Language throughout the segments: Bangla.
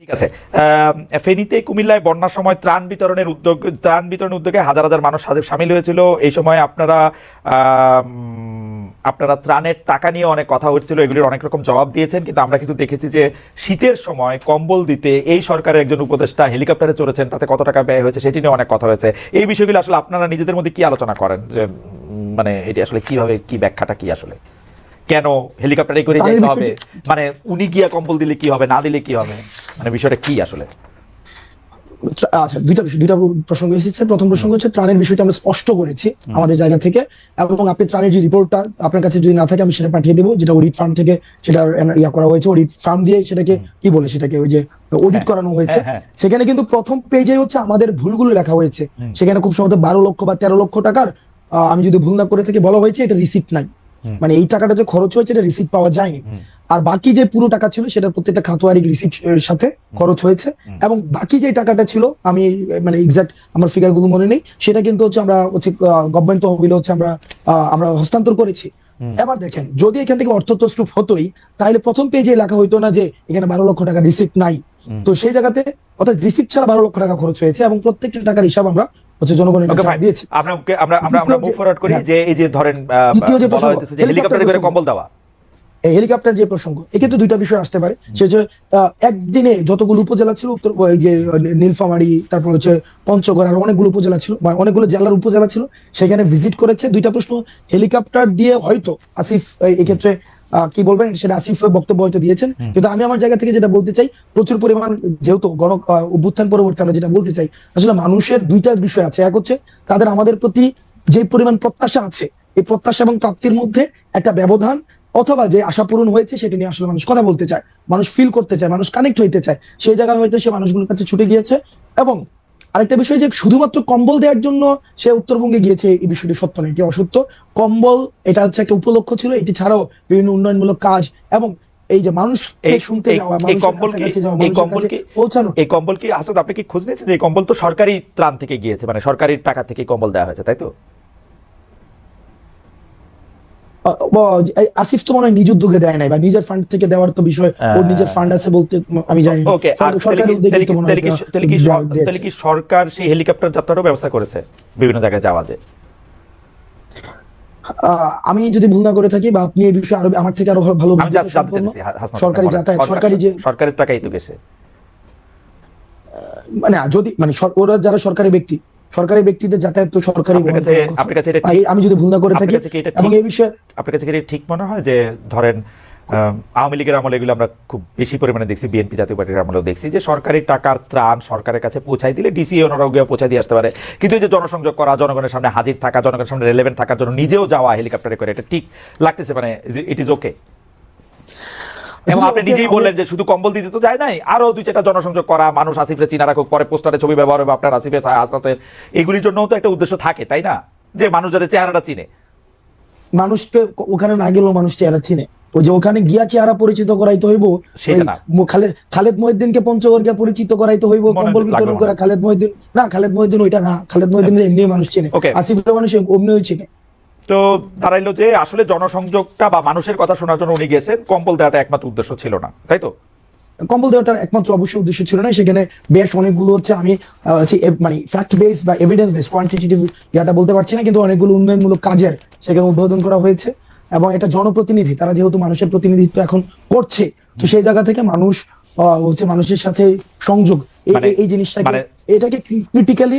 ঠিক আছে। ফেনীতে কুমিল্লায় বন্যার সময় ত্রাণ বিতরণের উদ্যোগ, ত্রাণ বিতরণের উদ্যোগে হাজার হাজার মানুষ সামিল হয়েছিল। এই সময় আপনারা আপনারা ত্রাণের টাকা নিয়ে অনেক কথা হচ্ছিল এগুলির অনেক রকম জবাব দিয়েছেন। কিন্তু আমরা কিন্তু দেখেছি যে শীতের সময় কম্বল দিতে এই সরকারের একজন উপদেষ্টা হেলিকপ্টারে চড়েছেন, তাতে কত টাকা ব্যয় হয়েছে সেটি নিয়ে অনেক কথা হয়েছে। এই বিষয়গুলো আসলে আপনারা নিজেদের মধ্যে কি আলোচনা করেন? যে মানে এটি আসলে কীভাবে, কি ব্যাখ্যাটা কি আসলে? কেন হেলিকপ্টারে করে যেতে হবে? মানে উনি গিয়া কম্বল দিলে কি হবে না দিলে কি হবে? মানে বিষয়টা কি আসলে? আচ্ছা দুইটা দুইটা প্রসঙ্গ এসেছে। প্রথম প্রসঙ্গ হচ্ছে ত্রাণের বিষয়টা আমরা স্পষ্ট করেছি আমাদের জায়গা থেকে এবং আপনি ত্রাণের যে রিপোর্টটা আপনার কাছে যদি না থাকে আমি সেটা পাঠিয়ে দেবো যেটা অডিট ফার্ম থেকে সেটা ইয়া করা হয়েছে। অডিট ফার্ম দিয়ে সেটাকে কি বলে সেটাকে ওই যে অডিট হ্যাঁ, করানো হয়েছে। হ্যাঁ, হ্যাঁ। সেখানে কিন্তু প্রথম পেজে হচ্ছে আমাদের ভুলগুলো লেখা হয়েছে। সেখানে খুব সম্ভবত বারো লক্ষ বা তেরো লক্ষ টাকার আমি যদি ভুল না করে থাকি বলা হয়েছে এটা রিসিপ্ট নাই। মানে এই টাকাটা যে খরচ হয়েছে এটা রিসিপ্ট পাওয়া যায়নি। আর বাকি যে পুরো টাকা ছিল সেটার প্রত্যেকটা খাতোয়ারি রিসিপ্ট সাথে খরচ হয়েছে। এবং বাকি যে টাকাটা ছিল আমি মানে এক্সাক্ট আমার ফিগারগুলো মনে নেই সেটা কিন্তু হচ্ছে আমরা হচ্ছে গভর্নমেন্ট তহবিলে হচ্ছে আমরা আমরা হস্তান্তর করেছি। এবার দেখেন যদি এখান থেকে অর্থ তস্রুপ হতোই তাহলে প্রথম পেজে লেখা হইতো না যে এখানে বারো লক্ষ টাকা রিসিপ্ট নাই। তো সেই জায়গাতে অর্থাৎ রিসিপ্ট ছাড়া বারো লক্ষ টাকা খরচ হয়েছে এবং প্রত্যেকটা টাকার হিসাব আমরা হচ্ছে জনগণের দিয়েছি। আমরা আমরা আমরা আমরা মুভ ফরওয়ার্ড করি হ্যাঁ। যে এই যে ধরেন দ্বিতীয় যে প্রসঙ্গ, যে হেলিকপ্টারে করে কম্বল দেওয়া। এই হেলিকপ্টার যে প্রসঙ্গ এক্ষেত্রে দুইটা বিষয় আসতে পারে। সে যে একদিনে যতগুলো উপজেলা ছিল উত্তর যে নীলফামারী তারপর হচ্ছে পঞ্চগড় আর অনেকগুলো উপজেলা ছিল বা অনেকগুলো জেলার উপজেলা ছিল সেখানে ভিজিট করেছে। দুইটা প্রশ্ন হেলিকপ্টার দিয়ে হয়তো আসিফ এই- এক্ষেত্রে কি বলবেন? সেটা আসিফ বক্তব্য হয়তো দিয়েছেন। কিন্তু আমি আমার জায়গা থেকে যেটা বলতে চাই প্রচুর পরিমাণ যেহেতু গণ অভ্যুত্থান পরবর্তী আমরা যেটা বলতে চাই আসলে মানুষের দুইটা বিষয় আছে। এক হচ্ছে তাদের আমাদের প্রতি যে পরিমাণ প্রত্যাশা আছে এই প্রত্যাশা এবং প্রাপ্তির মধ্যে একটা ব্যবধান অথবা যে আশা পূরণ হয়েছে সেটা নিয়ে আসলে মানুষ কথা বলতে চায় মানুষ ফিল করতে চায় মানুষ কানেক্ট হইতে চায়। সেই জায়গায় হয়তো সে মানুষগুলোর কাছে ছুটে গিয়েছে এবং আরেকটা বিষয় যে শুধুমাত্র কম্বল দেওয়ার জন্য সে উত্তরবঙ্গে গিয়েছে এই বিষয়টি সত্য নয় এটি অসত্য। কম্বল এটা হচ্ছে একটা উপলক্ষ ছিল এটি ছাড়াও বিভিন্ন উন্নয়নমূলক কাজ এবং এই যে মানুষ এই- শুনতে যাওয়া এই কম্বল কি- এই কম্বল পৌঁছানো। এই কম্বল কি আসলে আপনি কি খোঁজ নিয়েছেন যে কম্বল তো সরকারি ত্রাণ থেকে গিয়েছে মানে সরকারি টাকা থেকে কম্বল দেওয়া হয়েছে তাই তো? আসিফ তো মনে হয় নিজ উদ্যোগে দেয় নাই বা নিজের ফান্ড থেকে দেওয়ার তো বিষয় ওর আহ, নিজের ফান্ড আছে বলতে আমি জানি ওকে তাহলে কি- হয় সরকার সেই হেলিকপ্টার যাত্রারও ব্যবস্থা করেছে বিভিন্ন জায়গায় যাওয়া যায় আমি যদি ভুল না করে থাকি বা আপনি এই বিষয়ে আরও আমার থেকে আরও ভালো সরকারি যাতায়াত সরকারি যে সরকারের টাকাই তো গেছে মানে যদি মানে ওরা যারা সরকারি ব্যক্তি সরকারি ব্যক্তিদের যাতায়াত তো সরকারি আপনার কাছে আমি যদি ভুল না করে থাকি এবং? এই বিষয়ে আপনার কাছে ঠিক মনে হয় যে ধরেন আওয়ামী লীগের আমলে এগুলো আমরা খুব বেশি পরিমাণে দেখছি বিএনপি জাতীয় পার্টির আমলেও দেখছি যে সরকারি টাকার ত্রাণ সরকারের কাছে পৌঁছাই দিলে ডিসি ওনারাও গিয়ে পৌঁছাই দিয়ে আসতে পারে কিন্তু এই যে জনসংযোগ করা জনগণের সামনে হাজির থাকা জনগণের সামনে রেলেভেন্ট থাকার জন্য নিজেও যাওয়া হেলিকপ্টারে করে এটা ঠিক লাগতেছে মানে ইট ইজ ওকে এবং আপনি নিজেই বললেন যে শুধু কম্বল দিতে তো যায় নাই আরও দুই চারটা জনসংযোগ করা মানুষ আসিফরে চিনা রাখুক পরে পোস্টারে ছবি ব্যবহার হবে আপনার আসিফে হাসনাতের এগুলির জন্যও তো একটা উদ্দেশ্য থাকে তাই না? যে মানুষ যাতে চেহারাটা চিনে। মানুষকে ওখানে না গেলেও মানুষ চেহারা চিনে। ওই যে ওখানে গিয়া চেহারা পরিচিত করাইতে হইব খালেদ মহিউদ্দিনকে পঞ্চগড় পরিচিত করাইতে হইব কম্বল বিতরণ করা। খালেদ মহিউদ্দিন। না খালেদ মহিউদ্দিন ওইটা না খালেদ মহিউদ্দিন এমনি মানুষ চিনে. আসিফের মানুষ অমনিও চিনে। তো দাঁড়াইলো যে আসলে জনসংযোগটা বা মানুষের কথা শোনার জন্য উনি গেছেন কম্বল দেওয়াটা একমাত্র উদ্দেশ্য ছিল না তাই তো? কম্বল দেওয়াটা একমাত্র অবশ্যই উদ্দেশ্য ছিল না সেখানে বেশ অনেকগুলো হচ্ছে আমি মানে ফ্যাক্ট বেস বা এভিডেন্স বেস কোয়ান্টিটেটিভ ইয়াটা বলতে পারছি না কিন্তু অনেকগুলো উন্নয়নমূলক কাজের সেখানে উদ্বোধন করা হয়েছে। এবং এটা জনপ্রতিনিধি তারা যেহেতু মানুষের প্রতিনিধিত্ব এখন করছে তো সেই জায়গা থেকে মানুষ আহ, হচ্ছে মানুষের সাথে সংযোগ এই- মানে- জিনিসটাকে মানে- এটাকে ক্রিটিক্যালি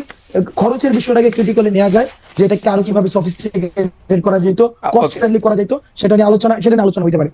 খরচের বিষয়টাকে ক্রিটিক্যালি নেওয়া যায় যে এটাকে আরও কীভাবে সফিস্টিকেটেড করা যেত কস্ট ফ্রেন্ডলি করা যেত সেটা নিয়ে আলোচনা সেটা নিয়ে আলোচনা হইতে পারে।